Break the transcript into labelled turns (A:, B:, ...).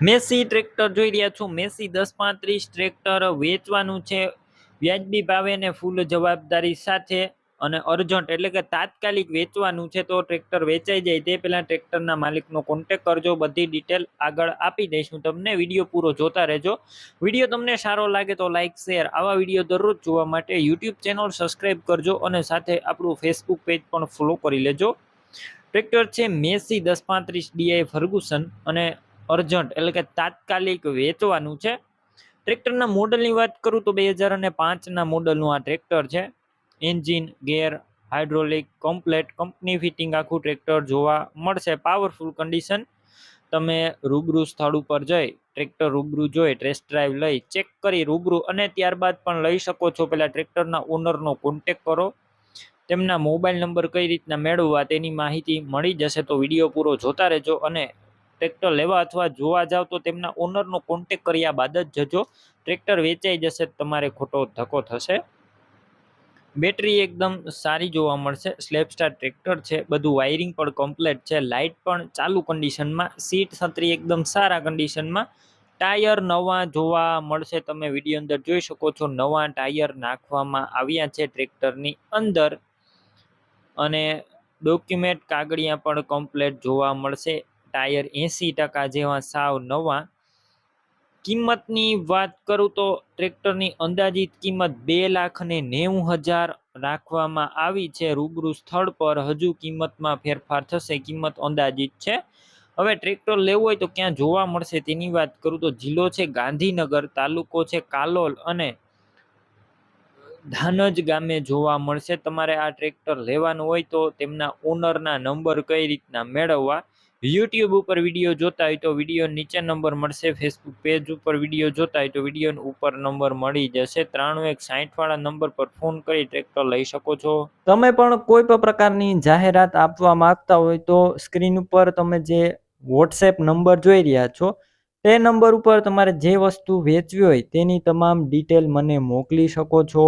A: Massey tractor જોઈ રહ્યા છો. મેસી દસ પાંત્રીસ ટ્રેક્ટર વેચવાનું છે. વ્યાજબી ભાવે ને ફૂલ જવાબદારી સાથે અને અર્જન્ટ એટલે કે તાત્કાલિક વેચવાનું છે તો ટ્રેક્ટર વેચાઈ જાય. તે પહેલાં ટ્રેક્ટરના માલિકનો કોન્ટેક કરજો. બધી ડિટેલ આગળ આપી દઈશું. તમને વીડિયો પૂરો જોતા રહેજો. વીડિયો તમને સારો લાગે તો લાઇક શેર આવા વીડિયો દરરોજ જોવા માટે યુટ્યુબ ચેનલ સબસ્ક્રાઈબ કરજો અને સાથે આપણું ફેસબુક પેજ પણ ફોલો કરી લેજો. ટ્રેક્ટર છે મેસી દસ પાંત્રીસ ડીઆઈ ફર્ગુસન અને અર્જન્ટ એટલે કે તાત્કાલિક વેચવાનું છે. ટ્રેક્ટરના મોડલની વાત કરું તો બે હજાર અને પાંચના મોડલનું આ ટ્રેક્ટર છે. Engine, gear, hydraulic, complete, company fitting આખું ટ્રેક્ટર જોવા મળશે. પાવરફુલ કન્ડિશન, તમે રૂબરૂ સ્થળ ઉપર જઈ, ટ્રેક્ટર રૂબરૂ જોઈ, ટેસ્ટ ડ્રાઈવ લઈ, ચેક કરી રૂબરૂ અને ત્યારબાદ પણ લઈ શકો છો. પહેલાં ટ્રેક્ટરના ઓનરનો કોન્ટેક કરો. તેમના મોબાઈલ નંબર કઈ રીતના મેળવવા તેની માહિતી મળી જશે તો વીડિયો પૂરો જોતા રહેજો અને ટ્રેક્ટર લેવા અથવા જોવા જાવ તો તેમના ઓનરનો કોન્ટેક કર્યા બાદ જ જજો. ટ્રેક્ટર વેચાઈ જશે તમારે ખોટો ધક્કો થશે. બેટરી એકદમ સારી જોવા મળશે. સ્લેપસ્ટાર ટ્રેક્ટર છે. બધું વાયરિંગ પણ કમ્પ્લેટ છે. લાઇટ પણ ચાલુ કન્ડિશનમાં સીટ છત્રી એકદમ સારા કન્ડિશનમાં ટાયર નવા જોવા મળશે. તમે વીડિયો અંદર જોઈ શકો છો. નવા ટાયર નાખવામાં આવ્યા છે ટ્રેક્ટરની અંદર. અને ડોક્યુમેન્ટ કાગળિયા પણ કમ્પ્લેટ જોવા મળશે. ટાયર એંસી ટકા જેવા સાવ નવા. કિંમતની વાત કરું તો ટ્રેક્ટરની અંદાજિત કિંમત બે લાખ ને નેવું હજાર રાખવામાં આવી છે. રૂબરૂ સ્થળ પર હજુ કિંમતમાં ફેરફાર થશે. કિંમત અંદાજિત છે. હવે ટ્રેક્ટર લેવું હોય તો ક્યાં જોવા મળશે તેની વાત કરું તો જિલ્લો છે, ગાંધીનગર, તાલુકો છે, કાલોલ અને ધાનજ ગામે જોવા મળશે. તમારે આ ટ્રેક્ટર લેવાનું હોય તો તેમના ઓનરના નંબર કઈ રીતના મેળવવા યુટ્યુબ ઉપર વીડિયો જોતા હોય તો વીડિયો નીચે નંબર મળશે ફેસબુક પેજ ઉપર વીડિયો જોતા હોય તો વીડિયો ઉપર નંબર મળી જશે. ત્રાણું એક સાઠવાળા નંબર પર ફોન કરી ટ્રેક્ટર લઈ શકો છો. તમે પણ કોઈ પણ પ્રકારની જાહેરાત આપવા માંગતા હોય તો સ્ક્રીન ઉપર તમે જે વોટ્સએપ નંબર જોઈ રહ્યા છો, તે નંબર ઉપર તમારે જે વસ્તુ વેચવી હોય તેની તમામ ડિટેલ મને મોકલી શકો છો.